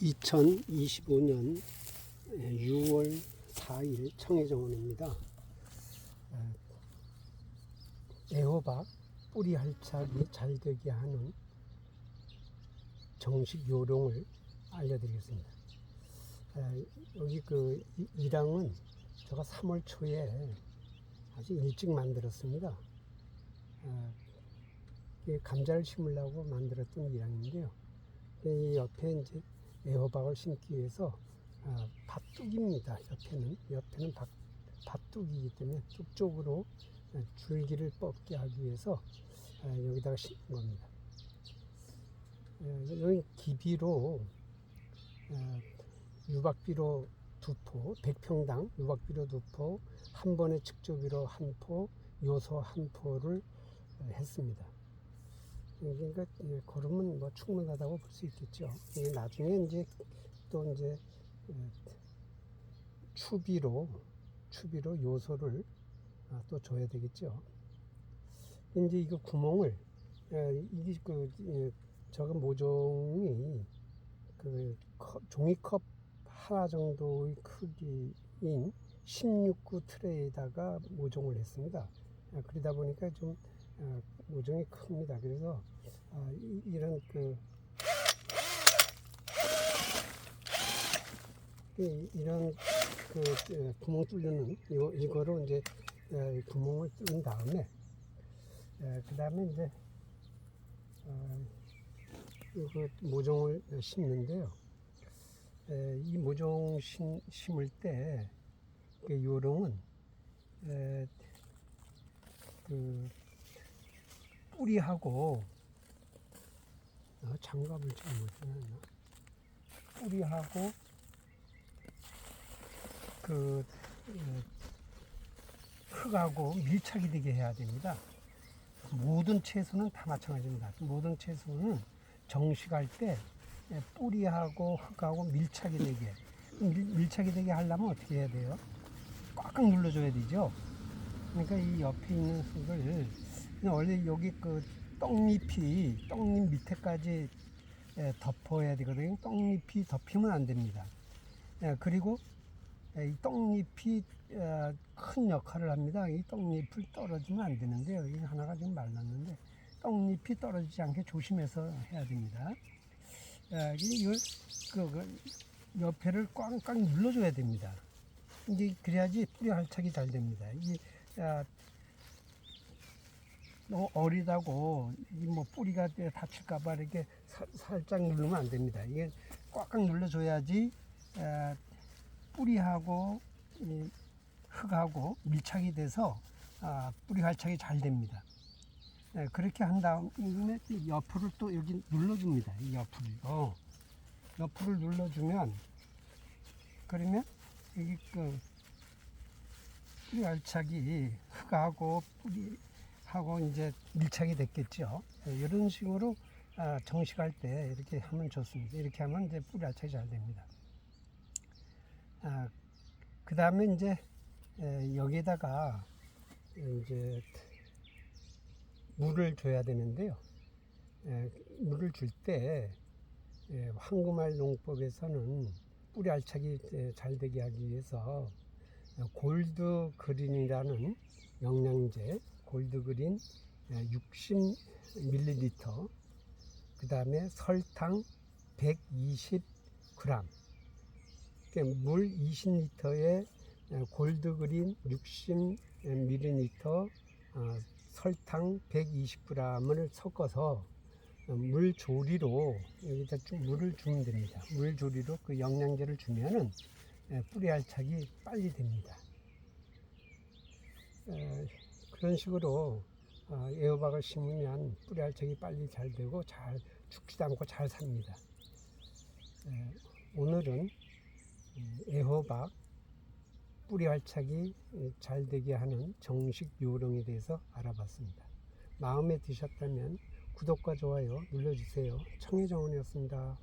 2025년 6월 4일 청해정원입니다. 애호박 뿌리 할착이 잘 되게 하는 정식 요령을 알려드리겠습니다. 에, 여기 그 이- 이랑은 제가 3월 초에 아주 일찍 만들었습니다. 감자를 심으려고 만들었던 이랑인데요. 이 옆에 이제 애호박을 심기 위해서 아, 밭둑입니다. 옆에는 옆에는 밭, 밭둑이기 때문에 뚝쪽으로 아, 줄기를 뻗게 하기 위해서 아, 여기다가 심는 겁니다. 에, 여기 기비로 아, 유박비로 두 포, 100평당 유박비로 두 포, 한 번에 측조비로 한 포, 요소 한 포를 어, 했습니다. 그러니까 예, 걸으면 뭐 충분하다고 볼 수 있겠죠. 이게 나중에 이제 또 이제 어, 추비로 추비로 요소를 아, 또 줘야 되겠죠. 이제 이거 구멍을 에, 이게 그 예, 저거 모종이 그 컵- 종이컵 하나 정도의 크기인 16구 트레이에다가 모종을 했습니다. 아, 그러다 보니까 좀 어, 모종이 큽니다. 그래서 아, 이, 이런 그 이, 이런 그 어, 구멍 뚫는 이거 이거로 이제 어, 이 구멍을 뚫은 다음에 그 다음에 이제 어, 이거 모종을 심는데요. 에, 이 모종 심, 심을 때그 요령은 에, 그 뿌리하고 아, 장갑을 잘못해놨나 뿌리하고 그 에, 흙하고 밀착이 되게 해야 됩니다. 모든 채소는 다 마찬가지입니다. 모든 채소는 정식할 때 에, 뿌리하고 흙하고 밀착이 되게 밀, 밀착이 되게 하려면 어떻게 해야 돼요? 꽉꽉 눌러줘야 되죠. 그러니까 이 옆에 있는 흙을 원래 여기 그 떡잎이 떡잎 밑에까지 에, 덮어야 되거든요. 떡잎이 덮이면 안 됩니다. 예, 그리고 에, 이 떡잎이 어, 큰 역할을 합니다. 이 떡잎을 떨어지면 안 되는데요. 여기 하나가 지금 말랐는데 떡잎이 떨어지지 않게 조심해서 해야 됩니다. 에, 이걸 그, 그 옆에를 꽉꽉 눌러줘야 됩니다. 이제 그래야지 뿌리 활착이 잘 됩니다. 이 아, 어리다고 이뭐 뿌리가 다칠까봐 이렇게 사- 살짝 누르면 안 됩니다. 이게 꽉꽉 눌러줘야지 아, 뿌리하고 이 흙하고 밀착이 돼서 아, 뿌리 활착이 잘 됩니다. 예, 그렇게 한 다음에 이 옆으로 또 여기 눌러줍니다. 이 옆으로 어, 옆으로 눌러주면 그러면 여기 그 뿌리 알착이 흙하고 뿌리 하고 이제 밀착이 됐겠죠. 예, 이런 식으로 아, 정식할 때 이렇게 하면 좋습니다. 이렇게 하면 이제 뿌리 알착이 잘 됩니다. 아, 그 다음에 이제 에, 여기다가 이제 물을 줘야 되는데요. 에, 물을 줄 때 황금알 농법에서는 뿌리 알착이 에, 잘 되게 하기 위해서 골드 그린이라는 영양제 골드 그린 60ml 그 다음에 설탕 120g 물 20리터에 골드 그린 60ml 어, 설탕 120g을 섞어서 물 조리로 여기다 좀 물을 주면 됩니다. 물 조리로 그 영양제를 주면은 예, 뿌리 알착이 빨리 됩니다. 에, 그런 식으로 어, 애호박을 심으면 뿌리 알착이 빨리 잘 되고 잘 죽지도 않고 잘 삽니다. 에, 오늘은 음, 애호박 뿌리 알착이 잘 되게 하는 정식 요령에 대해서 알아봤습니다. 마음에 드셨다면 구독과 좋아요 눌러주세요. 청해정원이었습니다.